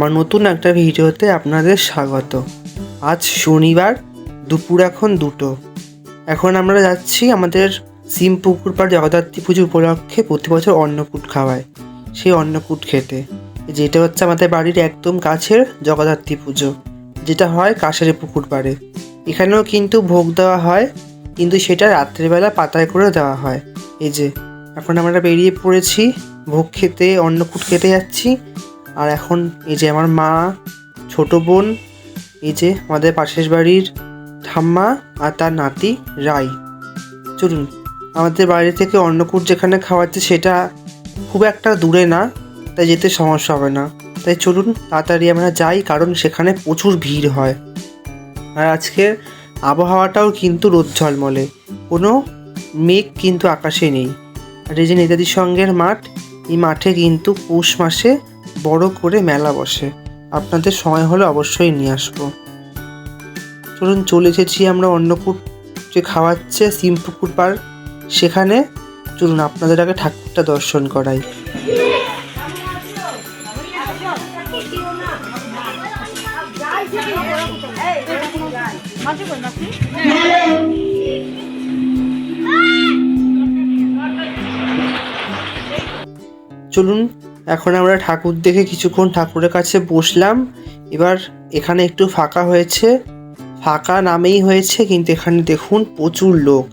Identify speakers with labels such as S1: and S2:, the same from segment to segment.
S1: আমার নতুন একটা ভিডিওতে আপনাদের স্বাগত। আজ শনিবার, দুপুর এখন দুটো। এখন আমরা যাচ্ছি আমাদের সিম পুকুর পাড় জগদ্ধাত্রী পুজো উপলক্ষে প্রতি বছর অন্নকূট খাওয়ায়, সেই অন্নকূট খেতে। যেটা হচ্ছে আমাদের বাড়ির একদম কাছের জগদ্ধাত্রী পুজো, যেটা হয় কাশারি পুকুর পাড়ে। এখানেও কিন্তু ভোগ দেওয়া হয়, কিন্তু সেটা রাত্রেবেলা পাতায় করে দেওয়া হয়। এই যে, এখন আমরা বেরিয়ে পড়েছি, ভোগ খেতে, অন্নকূট খেতে যাচ্ছি। আর এখন এই যে আমার মা, ছোট বোন, এই যে আমাদের পাশের বাড়ির ঠাম্মা আর তার নাতি রাই। চলুন, আমাদের বাড়ি থেকে অন্নকূট যেখানে খাওয়াচ্ছে সেটা খুব একটা দূরে না, তাই যেতে সমস্যা হবে না। তাই চলুন, তাড়াতাড়ি আমরা যাই, কারণ সেখানে প্রচুর ভিড় হয়। আর আজকের আবহাওয়াটাও কিন্তু রোদ ঝলমলে। কোনো মেঘ কিন্তু আকাশে নেই। আর এই যে নেতাজি সঙ্গের মাঠ, এই মাঠে কিন্তু পৌষ মাসে বড় করে মেলা বসে। আপনাদের সময় হলে অবশ্যই নিয়ে আসব। চলুন, চলে এসেছি আমরা অন্নকূট যে খাওয়াচ্ছে সিমপুকুর পার সেখানে চলুন, আপনাদের আগে ঠাকুরটা দর্শন করাই। চলুন এখন আমরা ঠাকুর দেখে কিছুক্ষণ ঠাকুরের কাছে বসলাম। এবার এখানে একটু ফাঁকা হয়েছে। ফাঁকা নামেই হয়েছে, কিন্তু এখানে দেখুন প্রচুর লোক।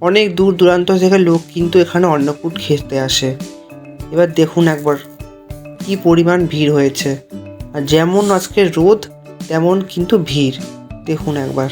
S1: অনেক দূর দূরান্ত থেকে লোক কিন্তু এখানে অন্নকূট খেতে আসে। এবার দেখুন একবার কি পরিমাণ ভিড় হয়েছে। আর যেমন আজকে রোদ, তেমন কিন্তু ভিড়। দেখুন একবার।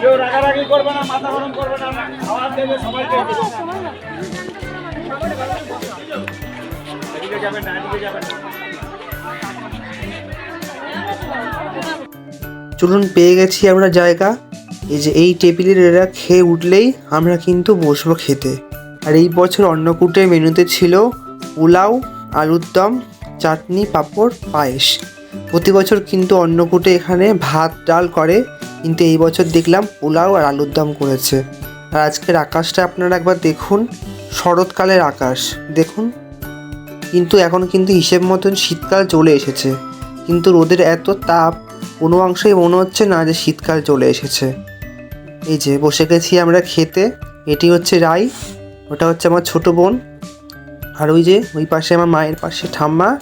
S2: কেউ রাগারাগি করবে না, মাথা গরম করবে না খাওয়ার দেবে সবাইকে।
S1: চলুন, পেয়ে গেছি আমরা জায়গা। এই যে এই টেবিলের এরা খেয়ে উঠলেই আমরা কিন্তু বসবো খেতে। আর এই বছর অন্নকূটের মেনুতে ছিল পোলাও, আলুর দম, চাটনি, পাঁপড়, পায়েস। প্রতি বছর কিন্তু অন্নকূটে এখানে ভাত, ডাল করে। কিন্তু এই বছর দেখলাম পোলাও আর আলুর দম করেছে। আর আজকের আকাশটা আপনারা একবার দেখুন। শরৎকালের আকাশ। দেখুন, কিন্তু এখন কিন্তু হিসেব মতন শীতকাল চলে এসেছে। কিন্তু রোদের এত তাপ, কোনো অংশেই মনে হচ্ছে না যে শীতকাল চলে এসেছে। এই যে, বসে গেছি আমরা খেতে। এটি হচ্ছে রাই, ওটা হচ্ছে আমার ছোট বোন। আর ওই যে, ওই পাশে আমার মায়ের পাশে ঠাম্মা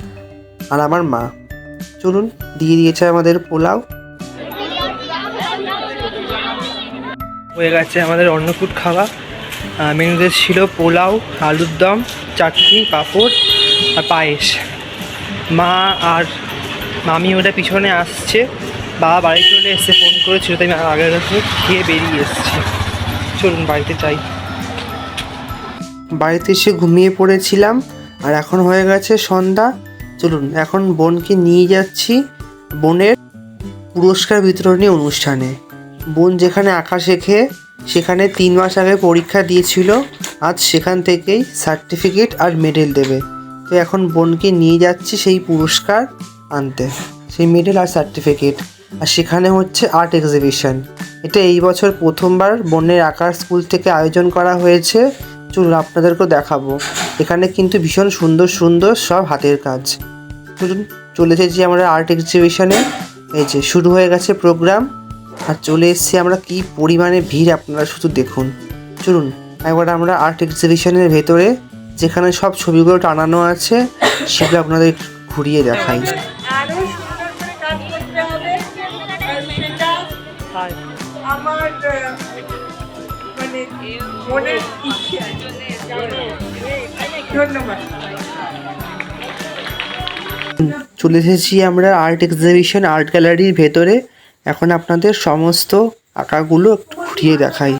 S1: আর আমার মা। চলুন, দিয়ে দিয়েছে আমাদের পোলাও। হয়ে গেছে আমাদের অন্নকূট খাওয়া। মেনুতে ছিল পোলাও, আলুর দম, চাটনি, পাঁপড় আর পায়েস। মা আর মামি ওটা পিছনে আসছে। বাবা বাড়ি চলে এসছে ফোন করেছিল, তাই আগের রাতে খেয়ে বেরিয়ে এসেছি। চলুন বাড়িতে যাই। বাড়িতে এসে ঘুমিয়ে পড়েছিলাম, আর এখন হয়ে গেছে সন্ধ্যা। চলুন, এখন বোনকে নিয়ে যাচ্ছি বোনের পুরস্কার বিতরণী অনুষ্ঠানে। বোন যেখানে আঁকা শেখে সেখানে তিন মাস আগে পরীক্ষা দিয়েছিল, আজ সেখান থেকেই সার্টিফিকেট আর মেডেল দেবে। তো এখন বোনকে নিয়ে যাচ্ছি সেই পুরস্কার আনতে, সেই মেডেল আর সার্টিফিকেট। আর সেখানে হচ্ছে আর্ট এক্সিবিশন এটা এই বছর প্রথমবার বোনের আঁকার স্কুল থেকে আয়োজন করা হয়েছে। চলুন আপনাদেরকেও দেখাবো। এখানে কিন্তু ভীষণ সুন্দর সুন্দর সব হাতের কাজ। চলুন, চলে এসেছি আমরা আর্ট এক্সিবিশনে এই যে, শুরু হয়ে গেছে প্রোগ্রাম আর চলে এসেছি আমরা কি পরিমাণে ভিড় আপনারা শুধু দেখুন। চলুন একবার আমরা আর্ট এক্সিবিশনের ভেতরে যেখানে সব ছবিগুলো টানানো আছে সেগুলো আপনাদের ঘুরিয়ে দেখাই।
S3: আরও সুন্দর করে কাজ করতে হবে। আর সেটা আমার মানে মনের ইচ্ছে ধন্যবাদ।
S1: চলে এসেছি আমরা আর্ট এক্সিবিশন আর্ট গ্যালারির ভেতরে। এখন আপনাদের সমস্ত আঁকাগুলো একটু ঘুরিয়ে দেখাই।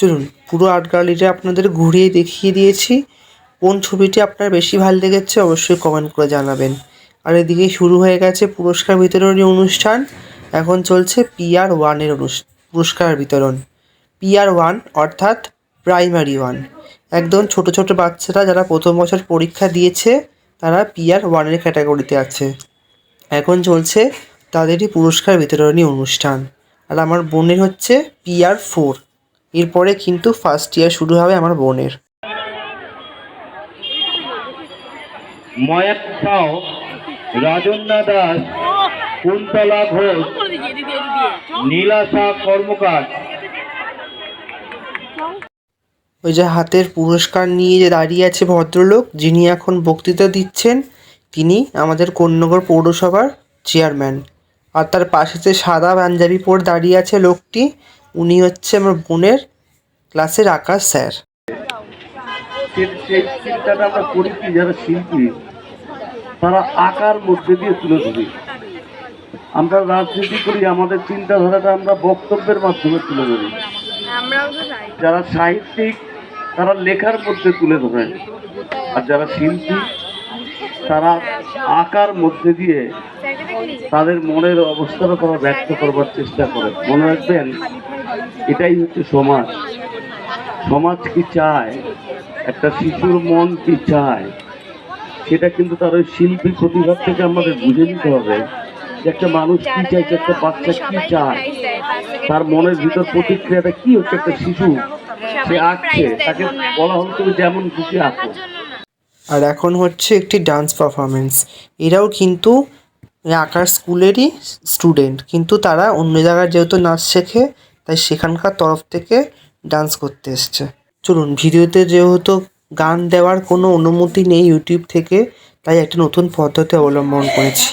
S1: চলুন, পুরো আর্ট গ্যালারিটা আপনাদের ঘুরিয়ে দেখিয়ে দিয়েছি। কোন ছবিটি আপনার বেশি ভালো লেগেছে অবশ্যই কমেন্ট করে জানাবেন। আর এদিকে শুরু হয়ে গেছে পুরস্কার বিতরণী অনুষ্ঠান। এখন চলছে পিআর ওয়ানের পুরস্কার বিতরণ। পিআর ওয়ান অর্থাৎ প্রাইমারি ওয়ান একদম ছোট ছোট বাচ্চারা যারা প্রথম বছর পরীক্ষা দিয়েছে, তারা পিআর ওয়ানের ক্যাটাগরিতে আছে। এখন চলছে তাদেরই পুরস্কার বিতরণী অনুষ্ঠান। আর আমার বোনের হচ্ছে পিআর ফোর এরপরে কিন্তু ফার্স্ট ইয়ার শুরু হবে আমার বোনের।
S2: ময়াক দাস কুন্তলা ঘোষ নীলাশা কর্মকার।
S1: ওই যে হাতের পুরস্কার নিয়ে যে দাঁড়িয়ে আছে ভদ্রলোক যিনি এখন বক্তৃতা দিচ্ছেন তিনি আমাদের কন্যগর পৌরসভার চেয়ারম্যান আর তার পাশে যে সাদা পাঞ্জাবি পরে দাঁড়িয়ে আছে লোকটি উনি হচ্ছে আমার বোনের ক্লাসের আকাশ স্যার।
S4: সেই চিন্তাটা আমরা করি কি যারা শিল্পী তারা আকার মধ্যে দিয়ে তুলে ধরি। আমরা রাজনীতি করি আমাদের চিন্তাধারাটা আমরা বক্তব্যের মাধ্যমে তুলে ধরি। যারা সাহিত্যিক তারা লেখার মধ্যে তুলে ধরে। আর যারা শিল্পী তারা আকার মধ্যে দিয়ে তাদের মনের অবস্থাটা তারা ব্যক্ত করবার চেষ্টা করে। মনে রাখবেন এটাই হচ্ছে সমাজ। সমাজ কি চায়? একটা শিশুর মন কি চায়? সেটা কিন্তু তার ওই শিল্পী প্রতিভা থেকে আমাদের বুঝে নিতে হবে যে একটা মানুষ কি চাইছে একটা বাচ্চা কি চায়। তার মনের ভিতর প্রতিক্রিয়াটা কি হচ্ছে একটা শিশু? সে আঁকছে তাকে বলা হলো তুমি যেমন খুশি আঁকো।
S1: আর এখন হচ্ছে একটি ডান্স পারফরমেন্স এরাও কিন্তু আঁকার স্কুলেরই স্টুডেন্ট কিন্তু তারা অন্য জায়গায় যেহেতু নাচ শেখে তাই সেখানকার তরফ থেকে ডান্স করতে এসছে। চলুন, ভিডিওতে যেহেতু গান দেওয়ার কোনো অনুমতি নেই ইউটিউব থেকে, তাই একটা নতুন পদ্ধতি অবলম্বন করেছি।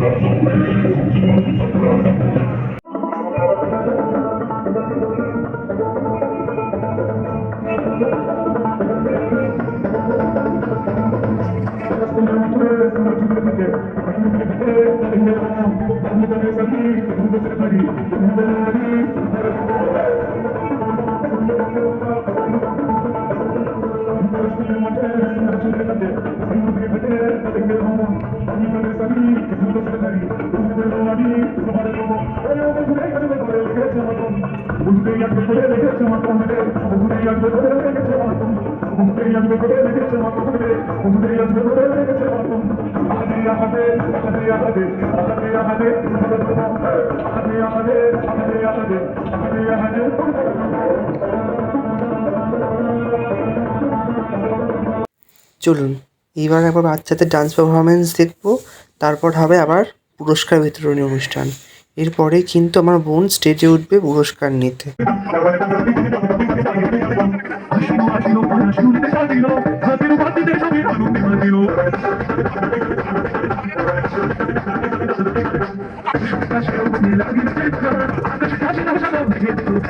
S1: Thank you. চলুন, এইবার একবার বাচ্চাদের ডান্স পারফরমেন্স দেখব, তারপর হবে আবার পুরস্কার বিতরণী অনুষ্ঠান। এরপরে কিন্তু আমার বোন স্টেজে উঠবে পুরস্কার নিতে।
S5: I'm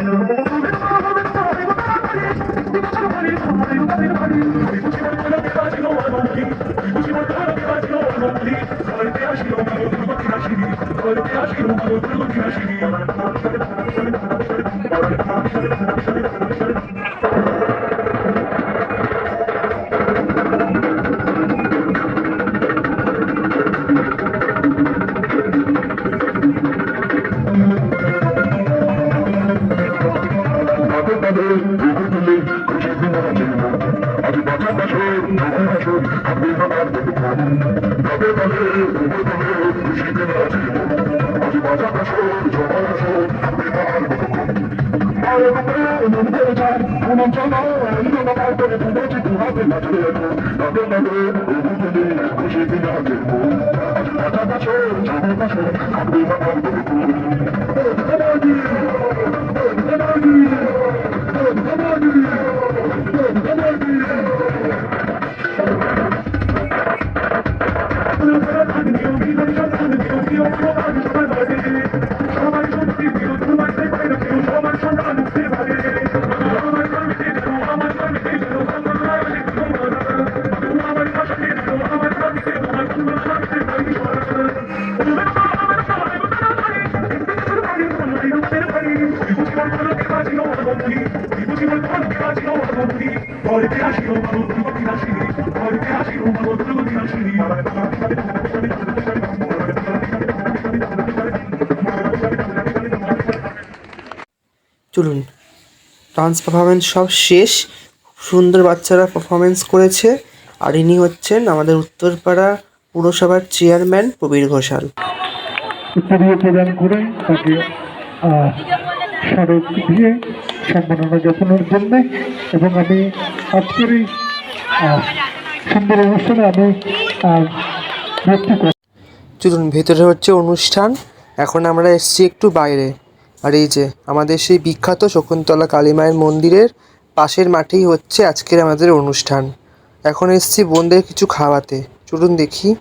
S5: gonna go
S1: চলুন ডান্স পারফরমেন্স সব শেষ। খুব সুন্দর বাচ্চারা পারফরমেন্স করেছে। আর ইনি হচ্ছেন আমাদের উত্তরপাড়া পুরসভার চেয়ারম্যান প্রবীর ঘোষাল।
S5: প্রদান করে তাকে স্মারক দিয়ে সম্মাননা জ্ঞাপনের জন্য এবং আমি আজকের এই সুন্দর অনুষ্ঠানে আমি
S1: চলুন ভেতরে হচ্ছে অনুষ্ঠান। এখন আমরা এসেছি একটু বাইরে। আর এই যে আমাদের সেই বিখ্যাত শকুন্তলা কালী মায়ের মন্দিরের পাশের মাঠেই হচ্ছে আজকের আমাদের অনুষ্ঠান। এখন এসেছি বোনদের কিছু খাওয়াতে। চলুন দেখি।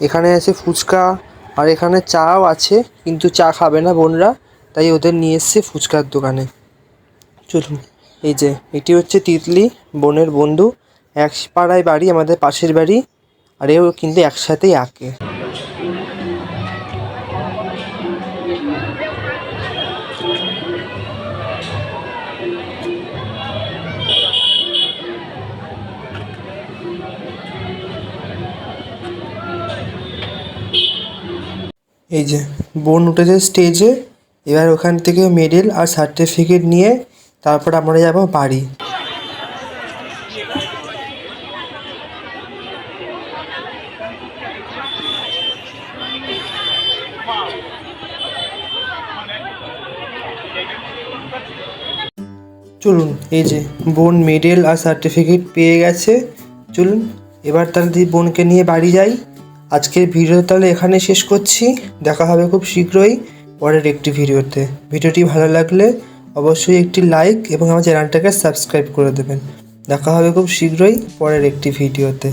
S1: এখানে আছে ফুচকা আর এখানে চাও আছে, কিন্তু চা খাবে না বোনরা, তাই ওদের নিয়ে এসছি ফুচকার দোকানে। চলুন, এই যে, এটি হচ্ছে তিতলি, বোনের বন্ধু। এক পাড়ায় বাড়ি, আমাদের পাশের বাড়ি, আর এও কিন্তু একসাথেই আঁকে। এই যে, বোন উঠেছে স্টেজে এবার ওখান থেকে মেডেল আর সার্টিফিকেট নিয়ে তারপর আমরা যাব বাড়ি। চলুন, এই যে, বোন মেডেল আর সার্টিফিকেট পেয়ে গেছে। চলুন, এবার তাহলে বোনকে নিয়ে বাড়ি যাই। আজকের ভিডিও তাহলে এখানে শেষ করছি। দেখা হবে খুব শীঘ্রই পরের একটি ভিডিওতে। ভিডিওটি ভালো লাগলে অবশ্যই একটি লাইক এবং আমার চ্যানেলটাকে সাবস্ক্রাইব করে দেবেন। দেখা হবে খুব শীঘ্রই পরের একটি ভিডিওতে।